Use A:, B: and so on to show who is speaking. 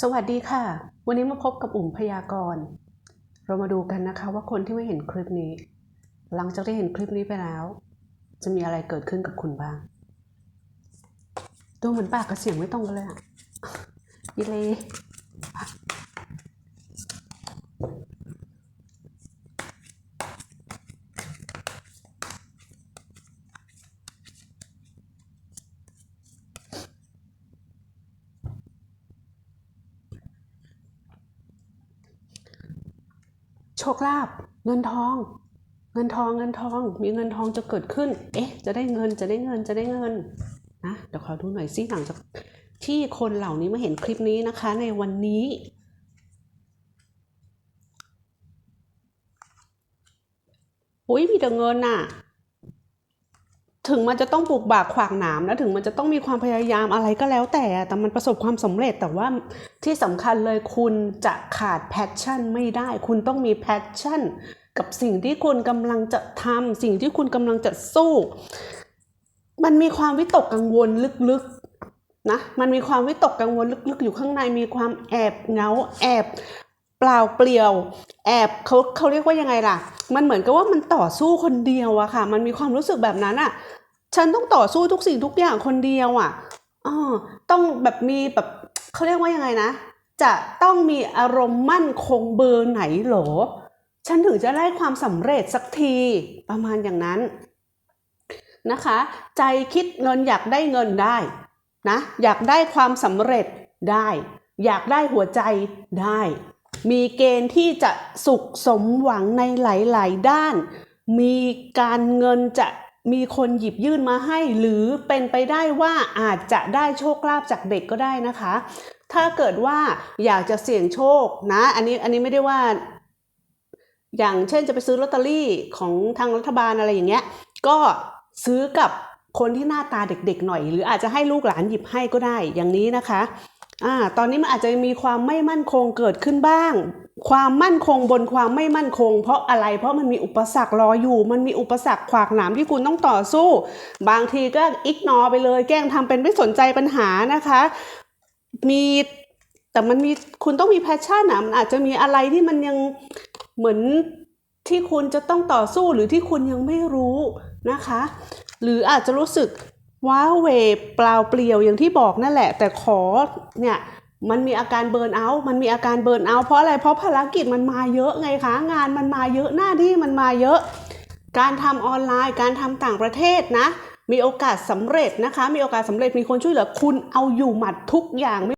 A: สวัสดีค่ะ วันนี้มาพบกับอุ่มพยากรณ์ เรามาดูกันนะคะว่าคนที่ไม่เห็นคลิปนี้ หลังจากได้เห็นคลิปนี้ไปแล้ว จะมีอะไรเกิดขึ้นกับคุณบ้าง ดูเหมือนปากกับเสียงไม่ตรงกันเลยอะยิเล โชคลาภเงินทอง เงินทองเงินทอง มีเงินทองจะเกิดขึ้น เอ๊ะ จะได้เงินจะได้เงินจะได้เงินนะเดี๋ยวขอดูหน่อยซิหลังจากที่คนเหล่านี้มาเห็นคลิปนี้นะคะ ในวันนี้อุ้ยมีแต่เงินน่ะ ถึงมันจะต้องปลูกบากขวางหนามนะถึงมันจะต้องมีความพยายามอะไรก็แล้วแต่ แต่มันประสบความสำเร็จแต่ว่าที่สำคัญเลยคุณจะขาดแพชชั่นไม่ได้ คุณต้องมีแพชชั่น กับสิ่งที่คุณกำลังจะทำสิ่งที่คุณกำลังจะสู้ มันมีความวิตกกังวลลึกๆนะมันมีความวิตกกังวลลึกๆ อยู่ข้างในมีความแอบเงาแอบเปล่าเปลี่ยว แอบเขาเขาเรียกว่ายังไงล่ะ มันเหมือนกับว่ามันต่อสู้คนเดียวอะค่ะ มันมีความรู้สึกแบบนั้นอะฉันต้องต่อสู้ทุกสิ่งทุกอย่างคนเดียวอะอ๋อต้องแบบมีแบบเขาเรียกว่ายังไงนะ จะต้องมีอารมณ์มั่นคงเบอร์ไหนหรอ ฉันถึงจะได้ความสำเร็จสักทีประมาณอย่างนั้นนะคะ ใจคิดเงินอยากได้เงินได้นะอยากได้ความสำเร็จได้ อยากได้หัวใจได้ มีเกณฑ์ที่จะสุขสมหวังในหลาย ๆ ด้าน มีการเงินจะมีคนหยิบยื่นมาให้ หรือเป็นไปได้ว่าอาจจะได้โชคลาภจากเด็กก็ได้นะคะ ถ้าเกิดว่าอยากจะเสี่ยงโชคนะ อันนี้อันนี้ไม่ได้ว่า อย่างเช่นจะไปซื้อลอตเตอรี่ของทางรัฐบาลอะไรอย่างเงี้ย ก็ซื้อกับคนที่หน้าตาเด็กๆหน่อย หรืออาจจะให้ลูกหลานหยิบให้ก็ได้อย่างนี้นะคะ อ่าตอนนี้มันอาจจะมีความไม่มั่นคงเกิดขึ้นบ้าง ความมั่นคงบนความไม่มั่นคง เพราะอะไรเพราะมันมีอุปสรรครออยู่ มันมีอุปสรรคขวากหนามที่คุณต้องต่อสู้ บางทีก็อิกนอไปเลย แกล้งทำเป็นไม่สนใจปัญหานะคะ มีแต่มันมีคุณต้องมีแพชชั่นอะมันอาจจะมีอะไรที่มันยังเหมือนที่คุณจะต้องต่อสู้หรือที่คุณยังไม่รู้นะคะ หรืออาจจะรู้สึก ว้าเวเปล่าเปลี่ยวอย่างที่บอกนั่นแหละ แต่ขอเนี่ยมันมีอาการเบิร์นเอาท์มันมีอาการเบิร์นเอาท์เพราะอะไร เพราะภารกิจมันมาเยอะไงคะ งานมันมาเยอะหน้าที่มันมาเยอะ การทำออนไลน์ การทำต่างประเทศนะ มีโอกาสสำเร็จนะคะ มีโอกาสสำเร็จ มีคนช่วยเหลือคุณเอาอยู่หมัดทุกอย่างไม่